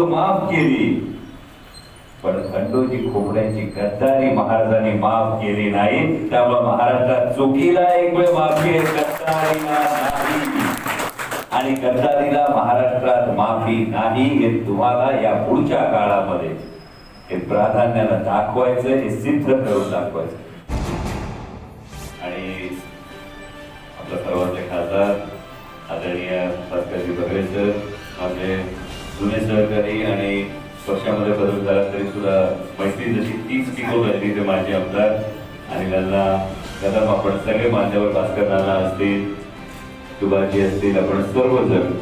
चूक माफ केली. पण खंडोजी खोबड्यांची गद्दारी महाराजांनी माफ केली नाही. त्यामुळे महाराष्ट्रात चुकीला एक वेळ माफी आहे गद्दारीला नाही. आणि गद्दारीला महाराष्ट्रात माफी नाही हे तुम्हाला या पुढच्या काळामध्ये हे प्राधान्यानं दाखवायचं हे सिद्ध करून दाखवायचं. आणि आपल्या सर्वांचे खासदार आदरणीय भास्करजी सर माझे जुने सहकारी आणि पक्षामध्ये बदल झाला तरी सुद्धा मैत्री जशी तीच टिकवत राहिली ते माझे आमदार आणि त्यांना कदम आपण सगळे माझ्यावर भास्कर नाना असतील सुभाषजी असतील आपण सर्वजण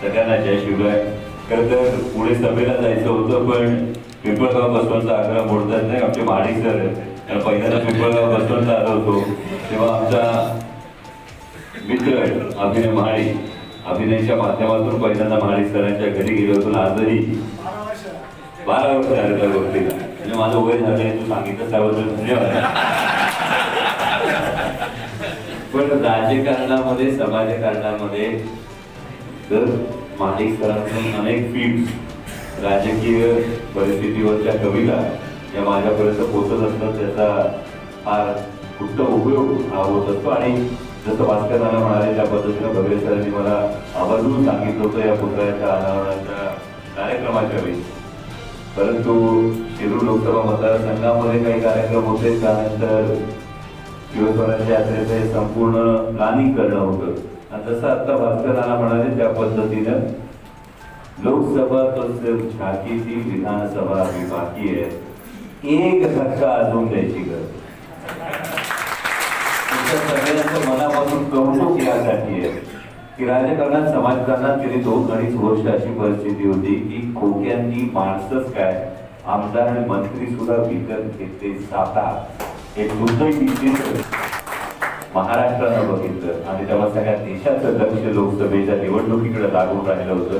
सगळ्यांना जय शिवराय. खरं तर पुढे सभेला जायचं होतं पण पिंपळगाव बसवंतचा आग्रह मोडतात नाही. आमचे महाडिक सर आहेत. कारण पहिल्यांदा पिंपळगाव बसवंत आलो होतो. तेव्हा आमचा मित्र अभिनय माळी अभिनयच्या माध्यमातून पहिल्यांदा महाडिक सरांच्या घरी गेलो होतो आजही बारा वर्ष झाले त्या गोष्टीला. म्हणजे माझं वय झालंय तू सांगितलं त्याबद्दल धन्यवाद. पण राजकारणामध्ये समाजकारणामध्ये तर माणिक सरांकडून अनेक फील्ड राजकीय परिस्थितीवरच्या कविता या माझ्यापर्यंत पोचत असतात त्याचा फार उत्तम उपयोग हा होत असतो. आणि जसं भास्करांना म्हणाले त्या पद्धतीनं बगरे सरांनी मला आवर्जून सांगितलं होतं या पुतळ्याच्या अनावरणाच्या कार्यक्रमाच्या वेळी. परंतु शिरूर लोकसभा मतदारसंघामध्ये काही कार्यक्रम होते त्यानंतर शिवस्वराज्य यात्रेचे संपूर्ण प्लॅनिंग करणं होतं. आणि जसं आता भास्करांना म्हणाले त्या पद्धतीनं लोकसभा तो सिर्फ विधानसभा अभी बाकी एक धक्का अजून द्यायची गरज. तुमच्या सगळ्यांचं मनापासून कौतुक यासाठी आहे की राजकारणात समाजकारणात गेली दोन अडीच वर्ष अशी परिस्थिती होती की खोक्यांनी माणसंच काय? आमदार आणि मंत्री सुद्धा विकत घेतले हे महाराष्ट्रानं बघितलं आणि तेव्हा सगळ्या देशाचं लक्ष लोकसभेच्या निवडणुकीकडे लागून राहिलं होतं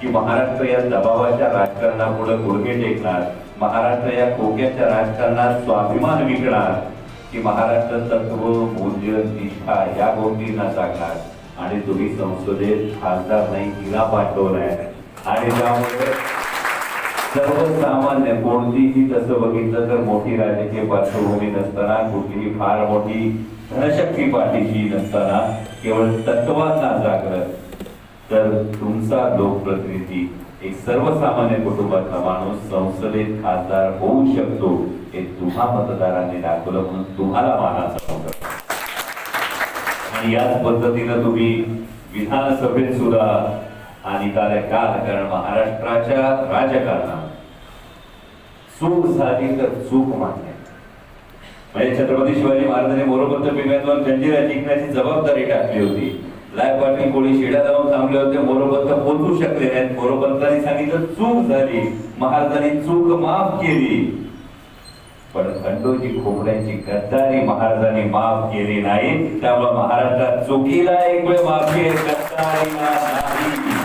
की महाराष्ट्र या दबावाच्या राजकारणामुळे गुडघे टेकणार महाराष्ट्र या खोक्याच्या राजकारणात स्वाभिमान विकणार की महाराष्ट्र तत्व मूल्य निष्ठा या गोष्टी न सांगणार आणि तुम्ही संसदेत खासदार नाही हिला पाठवलाय. आणि त्यामुळे सर्वसामान्य कोणतीही तसं बघितलं तर मोठी राजकीय पार्श्वभूमी नसताना कुठलीही फार मोठी धनशक्ती पाठीशी नसताना केवळ तत्वांना जागृत तर तुमचा लोकप्रतिनिधी एक सर्वसामान्य कुटुंबातला माणूस संसदेत खासदार होऊ शकतो हे तुम्हा मतदारांनी दाखवलं म्हणून तुम्हाला मानाचा होतं आणि याच पद्धतीनं तुम्ही विधानसभेत सुद्धा आणि काल काल कारण महाराष्ट्राच्या राजकारणात चूक झाली तर चूक मान्य. म्हणजे छत्रपती शिवाजी महाराजांनी बरोबर पिंगांवर जंजिरा जिंकण्याची जबाबदारी टाकली होती. लाय पाटील कोळी शिड्या जाऊन थांबले होते. मोरोपंत पोचू शकले नाहीत. मोरोपंतांनी सांगितलं चूक झाली. महाराजांनी चूक माफ केली. पण खंडोजी खोबड्यांची गद्दारी महाराजांनी माफ केली नाही. त्यामुळे महाराष्ट्रात चुकीला एक वेळ माफी आहे गद्दारीला नाही.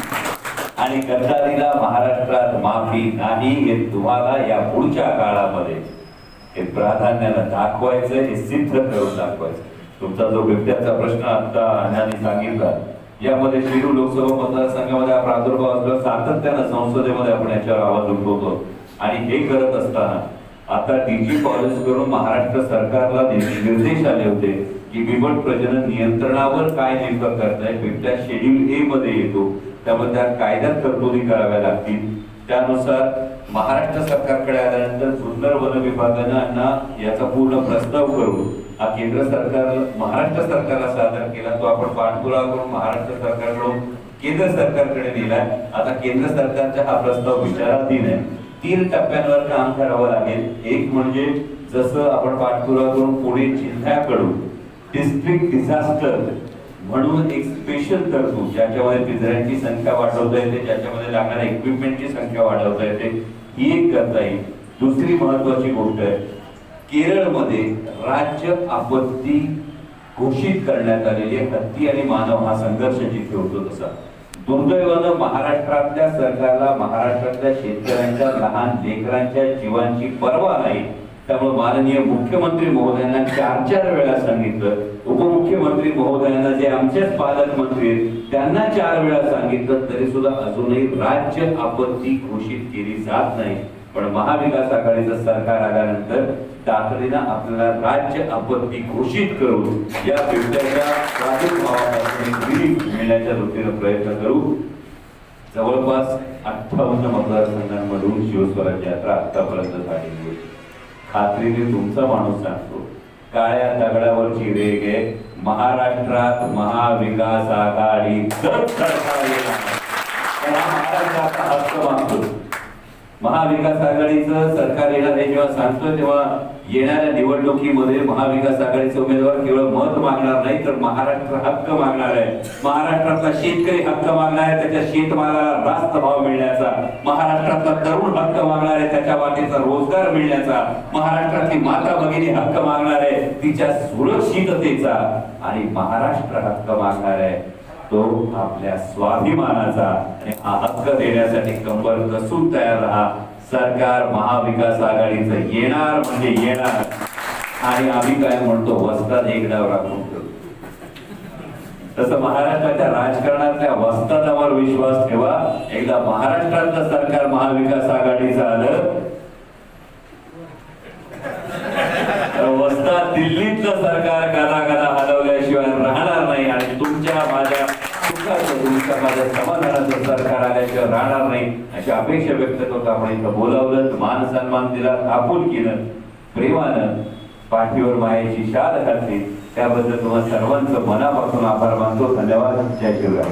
आणि गद्दारीला महाराष्ट्रात माफी नाही हे तुम्हाला या पुढच्या काळामध्ये हे प्राधान्यानं दाखवायचं हे सिद्ध करून दाखवायचं. तुमचा जो बिबट्याचा प्रश्न आता अण्णांनी सांगितला यामध्ये शिरू लोकसभा मतदारसंघामध्ये हा प्रादुर्भाव असला सातत्यानं संसदेमध्ये आपण याच्यावर आवाज उठवतो. आणि हे करत असताना आता डीजी पॉलिसी करून महाराष्ट्र सरकारला निर्देश आले होते की बिबट प्रजनन नियंत्रणावर काय नेमकं करताय बिबट्या शेड्यूल ए मध्ये येतो त्यामुळे त्या कायद्यात तरतुदी कराव्या लागतील. त्यानुसार महाराष्ट्र सरकारकडे आल्यानंतर सुंदर वन विभागानं याचा पूर्ण प्रस्ताव करून हा केंद्र सरकार महाराष्ट्र सरकारला सादर केला तो आपण पाठपुरावा करून महाराष्ट्र सरकारकडून केंद्र सरकारकडे दिलाय आता केंद्र सरकारचा हा प्रस्ताव विचाराधीन आहे. तीन टप्प्यांवर काम करावं लागेल. एक म्हणजे जसं आपण पाठपुरावा करून पुणे जिल्ह्याकडून डिस्ट्रिक्ट डिझास्टर म्हणून एक स्पेशल तरतूद ज्याच्यामध्ये पिंजऱ्यांची संख्या वाढवता येते ज्याच्यामध्ये लागणाऱ्या इक्विपमेंटची संख्या वाढवता येते. ही एक करता येईल. दुसरी महत्वाची गोष्ट आहे केरळमध्ये राज्य आपत्ती घोषित करण्यात आलेली आहे. हत्ती आणि मानव हा संघर्ष जिथे होतो तसा. दुर्दैवानं महाराष्ट्रातल्या सरकारला महाराष्ट्रातल्या शेतकऱ्यांच्या लहान लेकरांच्या जीवांची पर्वा नाही. त्यामुळे माननीय मुख्यमंत्री महोदयांना चार चार वेळा सांगितलं. उपमुख्यमंत्री महोदयांना जे आमचेच पालकमंत्री आहेत त्यांना चार वेळा सांगितलं तरी सुद्धा अजूनही राज्य आपत्ती घोषित केली जात नाही. पण महाविकास आघाडीचं सरकार आल्यानंतर तातडीनं आपल्याला राज्य आपत्ती घोषित करून या बिबट्याच्या प्रादुर्भावापासून रिलीफ मिळण्याच्या दृष्टीनं प्रयत्न करू. जवळपास अठ्ठावन्न मतदारसंघांमधून शिवस्वराज्य यात्रा आतापर्यंत झालेली होती. खात्रीने तुमचा माणूस सांगतो काळ्या दगडावरची रेग आहे महाराष्ट्रात महाविकास आघाडी महाविकास आघाडीचं सरकार येणार हे जेव्हा सांगतोय तेव्हा येणाऱ्या निवडणुकीमध्ये महाविकास आघाडीचे उमेदवार केवळ मत मागणार नाही तर महाराष्ट्र हक्क मागणार आहे. महाराष्ट्रातला शेतकरी हक्क मागणार आहे त्याच्या शेतमालाला रास्त भाव मिळण्याचा. महाराष्ट्रातला तरुण हक्क मागणार आहे त्याच्या वाटेचा रोजगार मिळण्याचा. महाराष्ट्रातली माता भगिनी हक्क मागणार आहे तिच्या सुरक्षिततेचा. आणि महाराष्ट्र हक्क मागणार आहे. तो आपल्या स्वाभिमानाचा हक्क देण्यासाठी कंबर कसून तयार राहा. सरकार महाविकास आघाडीचं येणार म्हणजे येणार. आणि आम्ही काय म्हणतो वस्ताद एक डाव राखून तसं महाराष्ट्राच्या राजकारणातल्या वस्तादावर विश्वास ठेवा. एकदा महाराष्ट्रातलं सरकार महाविकास आघाडीचं आलं तर वस्ताद दिल्लीतलं सरकार सुखाचं माझ्या समाधानाचं सरकार आल्याशिवाय राहणार नाही अशी अपेक्षा व्यक्त करतो. आपण इथं बोलावलं मान सन्मान दिला आपुल केलं. प्रेमानं पाठीवर मायाची शाल घातली. त्याबद्दल तुम्हाला सर्वांचं मनापासून आभार मानतो. धन्यवाद. जय शिवराय.